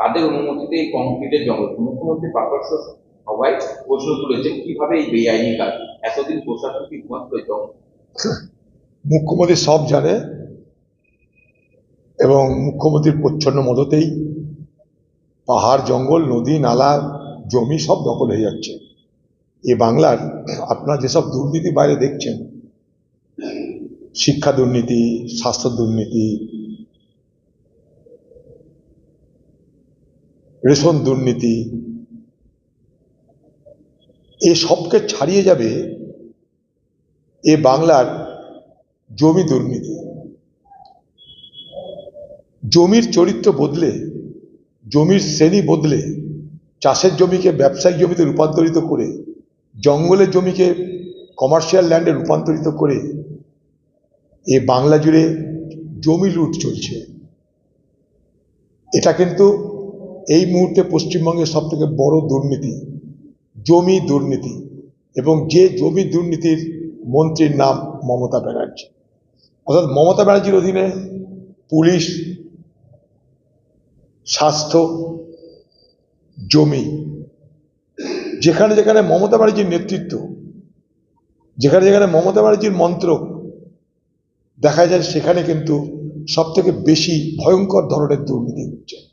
কাদের অনুমতিতে এই কংক্রিটের জঙ্গল। মুখ্যমন্ত্রী পারপার্শ্ব সবাই প্রশ্ন তুলেছেন, কীভাবে এই বেআইনি কাজ? এতদিন প্রশাসন কি ঘুমাচ্ছিল মুখ্যমন্ত্রী সব জানে এবং মুখ্যমন্ত্রীর প্রচ্ছন্ন মদতেই পাহাড়, জঙ্গল, নদী, নালা, জমি সব দখল হয়ে যাচ্ছে। এ বাংলার আপনারা যেসব দুর্নীতি বাইরে দেখছেন, শিক্ষা দুর্নীতি, স্বাস্থ্য দুর্নীতি রেশন দুর্নীতি, এ সবকে ছাড়িয়ে যাবে এ বাংলার জমি দুর্নীতি। জমির চরিত্র বদলে, জমির শ্রেণি বদলে, চাষের জমিকে ব্যবসায়িক জমিতে রূপান্তরিত করে, জঙ্গলের জমিকে কমার্শিয়াল ল্যান্ডে রূপান্তরিত করে, এ বাংলা জুড়ে জমি লুট চলছে। এটা কিন্তু এই মুহূর্তে পশ্চিমবঙ্গের সব থেকে বড় দুর্নীতি, জমি দুর্নীতি এবং যে জমি দুর্নীতির মন্ত্রীর নাম মমতা ব্যানার্জি। অর্থাৎ মমতা ব্যানার্জির অধীনে পুলিশ, স্বাস্থ্য, জমি, যেখানে যেখানে মমতা ব্যানার্জির নেতৃত্ব, যেখানে যেখানে মমতা ব্যানার্জির মন্ত্র দেখা যায় সেখানে কিন্তু সব থেকে বেশি ভয়ঙ্কর ধরনের দুর্নীতি হচ্ছে।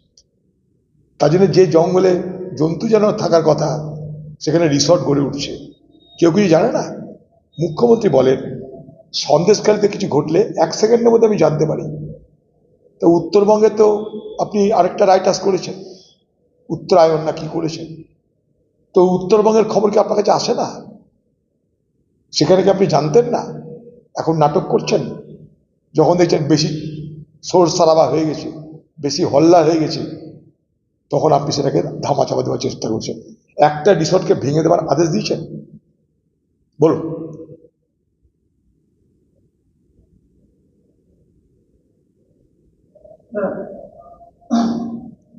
তার জন্য যে জঙ্গলে জন্তু জানোয়ার থাকার কথা, সেখানে রিসর্ট গড়ে উঠছে। কেউ কিছু জানে না? মুখ্যমন্ত্রী বলেন সন্দেশকালীতে কিছু ঘটলে এক সেকেন্ডের মধ্যে আমি জানতে পারি। তো উত্তরবঙ্গে তো আপনি আরেকটা রাইটার্স করেছেন। উত্তরায়ণ না কি করেছেন? তো উত্তরবঙ্গের খবর কি আপনার কাছে আসে না? সেখানে কি আপনি জানতেন না? এখন নাটক করছেন। যখন দেখছেন বেশি সোর সারাবা হয়ে গেছে, বেশি হল্লা হয়ে গেছে তখন আপনি সেটাকে ধামা চাপা দেওয়ার চেষ্টা করছেন। একটা রিসর্টকে ভেঙে দেওয়ার আদেশ দিয়েছেন? বলুন। না